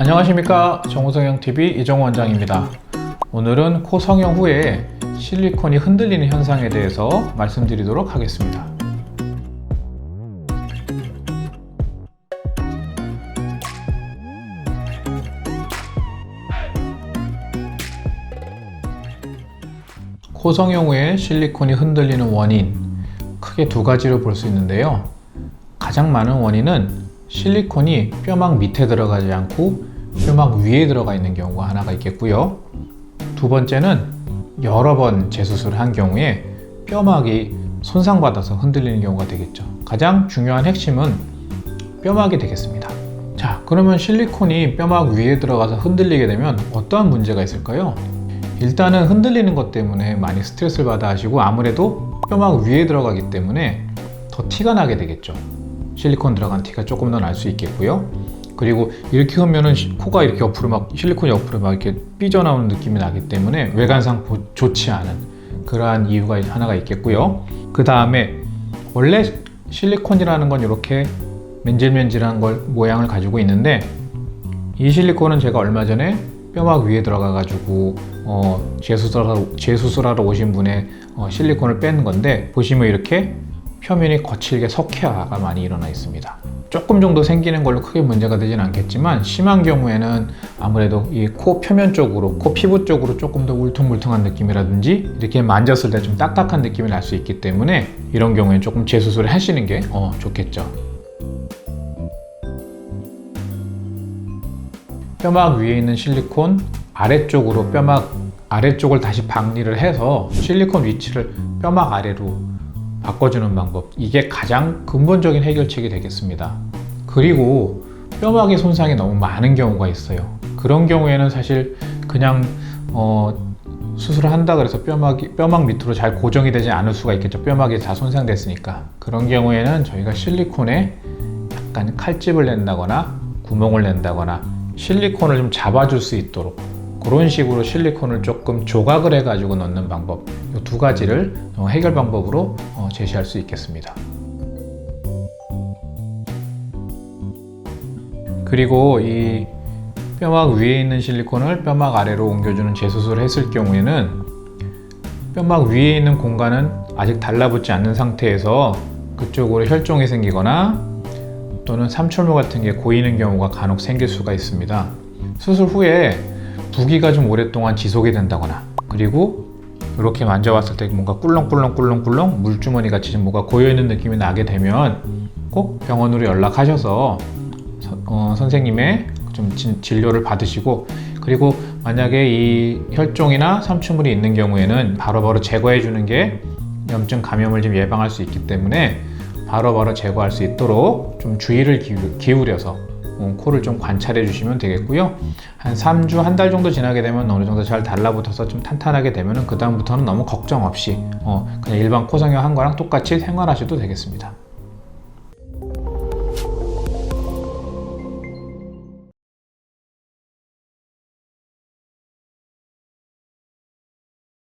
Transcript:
안녕하십니까. 정우성형TV 이정우 원장입니다. 오늘은 코 성형 후에 실리콘이 흔들리는 현상에 대해서 말씀드리도록 하겠습니다. 코 성형 후에 실리콘이 흔들리는 원인 크게 두 가지로 볼 수 있는데요. 가장 많은 원인은 실리콘이 뼈막 밑에 들어가지 않고 뼈막 위에 들어가 있는 경우가 하나가 있겠고요. 두 번째는 여러 번 재수술을 한 경우에 뼈막이 손상받아서 흔들리는 경우가 되겠죠. 가장 중요한 핵심은 뼈막이 되겠습니다. 자, 그러면 실리콘이 뼈막 위에 들어가서 흔들리게 되면 어떠한 문제가 있을까요? 일단은 흔들리는 것 때문에 많이 스트레스를 받아 하시고 아무래도 뼈막 위에 들어가기 때문에 더 티가 나게 되겠죠. 실리콘 들어간 티가 조금 더 날 수 있겠고요. 그리고 이렇게 하면은 시- 코가 이렇게 옆으로 막 실리콘이 옆으로 막 이렇게 삐져나오는 느낌이 나기 때문에 외관상 보- 좋지 않은 그러한 이유가 하나가 있겠고요. 그 다음에 원래 실리콘이라는 건 이렇게 맨질맨질한 걸 모양을 가지고 있는데 이 실리콘은 제가 얼마 전에 뼈막 위에 들어가 가지고 어, 재수술하러, 재수술하러 오신 분의 어, 실리콘을 뺀 건데 보시면 이렇게 표면이 거칠게 석회화가 많이 일어나 있습니다. 조금 정도 생기는 걸로 크게 문제가 되진 않겠지만 심한 경우에는 아무래도 이 코 표면 쪽으로 코 피부 쪽으로 조금 더 울퉁불퉁한 느낌이라든지 이렇게 만졌을 때 좀 딱딱한 느낌이 날 수 있기 때문에 이런 경우에 조금 재수술을 하시는 게 어, 좋겠죠. 뼈막 위에 있는 실리콘 아래쪽으로 뼈막 아래쪽을 다시 박리를 해서 실리콘 위치를 뼈막 아래로 바꿔주는 방법. 이게 가장 근본적인 해결책이 되겠습니다. 그리고 뼈막의 손상이 너무 많은 경우가 있어요. 그런 경우에는 사실 그냥 어, 수술을 한다 그래서 뼈막이 뼈막 밑으로 잘 고정이 되지 않을 수가 있겠죠. 뼈막이 다 손상됐으니까. 그런 경우에는 저희가 실리콘에 약간 칼집을 낸다거나 구멍을 낸다거나 실리콘을 좀 잡아줄 수 있도록 그런 식으로 실리콘을 조금 조각을 해 가지고 넣는 방법 이 두 가지를 어, 해결 방법으로 어, 제시할 수 있겠습니다. 그리고 이 뼈막 위에 있는 실리콘을 뼈막 아래로 옮겨주는 재수술을 했을 경우에는 뼈막 위에 있는 공간은 아직 달라붙지 않는 상태에서 그쪽으로 혈종이 생기거나 또는 삼출모 같은 게 고이는 경우가 간혹 생길 수가 있습니다. 수술 후에 부기가 좀 오랫동안 지속이 된다거나 그리고 이렇게 만져봤을 때 뭔가 꿀렁꿀렁꿀렁꿀렁 물주머니 같이 좀 뭐가 고여있는 느낌이 나게 되면 꼭 병원으로 연락하셔서 서- 어, 선생님의 좀 진- 진료를 받으시고 그리고 만약에 이 혈종이나 삼투물이 있는 경우에는 바로 바로 제거해 주는 게 염증 감염을 좀 예방할 수 있기 때문에 바로바로 제거할 수 있도록 좀 주의를 기울- 기울여서 어, 코를 좀 관찰해 주시면 되겠고요. 한 3주, 한 달 정도 지나게 되면 어느 정도 잘 달라붙어서 좀 탄탄하게 되면은 그다음부터는 너무 걱정 없이 어, 그냥 일반 코 성형 한 거랑 똑같이 생활하셔도 되겠습니다.